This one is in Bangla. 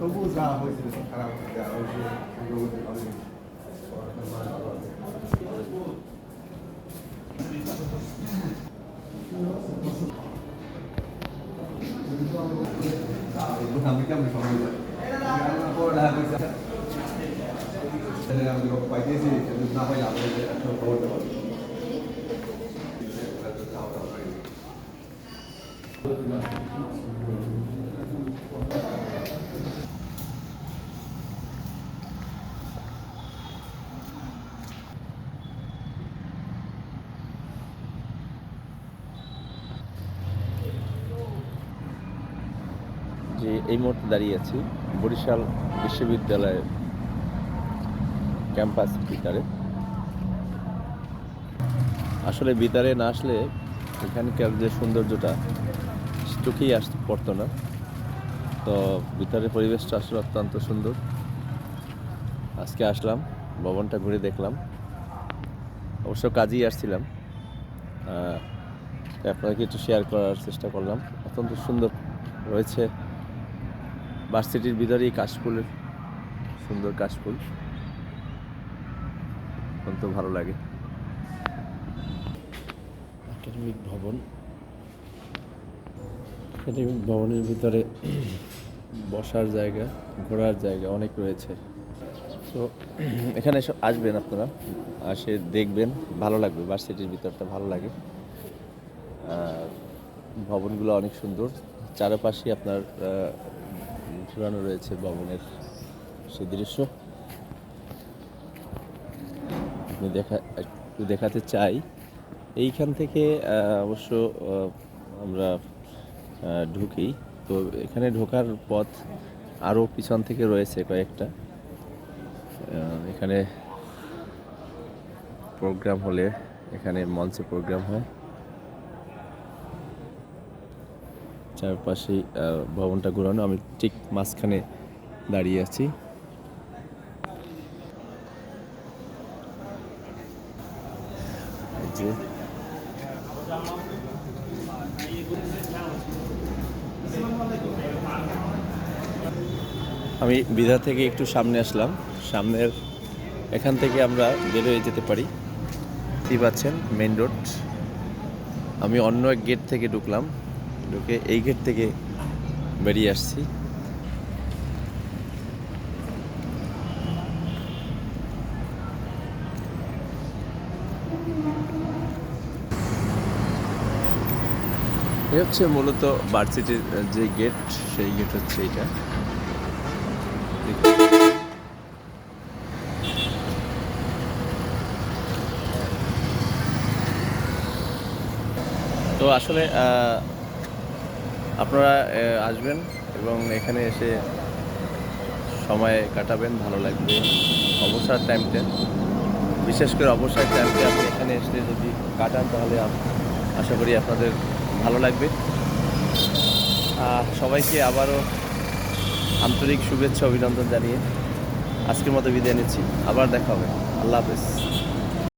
Tôi không bao giờ. you. যে এই মুহূর্তে দাঁড়িয়ে আছি বরিশাল বিশ্ববিদ্যালয়ের ক্যাম্পাস ভিতরে। আসলে ভিতরে না আসলে এখানকার যে সৌন্দর্যটা, চোখেই আসতে পড়তো না। তো ভিতরের পরিবেশটা আসলে অত্যন্ত সুন্দর। আজকে আসলাম, ভবনটা ঘুরে দেখলাম। অবশ্য কাজেই আসছিলাম। আপনাদেরকে একটু শেয়ার করার চেষ্টা করলাম। অত্যন্ত সুন্দর রয়েছে ভার্সিটির ভিতরেই কাশফুলের সুন্দর কাশফুল। অত্যন্ত ভালো লাগে। একাডেমিক ভবন। একাডেমিক ভবনের ভিতরে বসার জায়গা ঘোরার জায়গা অনেক রয়েছে। তো এখানে আসবেন আপনারা আসে দেখবেন ভালো লাগবে। ভার্সিটির ভিতরটা ভালো লাগে। ভবনগুলো অনেক সুন্দর। চারপাশে আপনার ঝুলানো রয়েছে ভবনের সে দৃশ্য। আপনি দেখা, একটু দেখাতে চাই। এইখান থেকে অবশ্য আমরা ঢুকি। তো এখানে ঢোকার পথ আরও পিছন থেকে রয়েছে কয়েকটা। এখানে প্রোগ্রাম হলে এখানে মঞ্চে প্রোগ্রাম হয়। চারপাশেই ভবনটা ঘোরানো। আমি ঠিক মাঝখানে দাঁড়িয়ে আছি। আমি বিধা থেকে একটু সামনে আসলাম। সামনের এখান থেকে আমরা বেরোয় যেতে পারি। দেখতেই পাচ্ছেন মেন রোড। আমি অন্য এক গেট থেকে ঢুকলাম। ঢুকে এই গেট থেকে বেরিয়ে আসছি। এই হচ্ছে মূলত ভার্সিটির যে গেট, সেই গেট হচ্ছে এইটা। তো আসলে আপনারা আসবেন এবং এখানে এসে সময় কাটাবেন, ভালো লাগবে। অবসর টাইমটা বিশেষ করে অবসর টাইমটা আপনি এখানে এসে যদি কাটান, তাহলে আশা করি আপনাদের ভালো লাগবে। সবাইকে আবারও আন্তরিক শুভেচ্ছা, অভিনন্দন জানিয়ে আজকের মতো বিদায় নিচ্ছি। আবার দেখা হবে। আল্লাহ হাফেজ।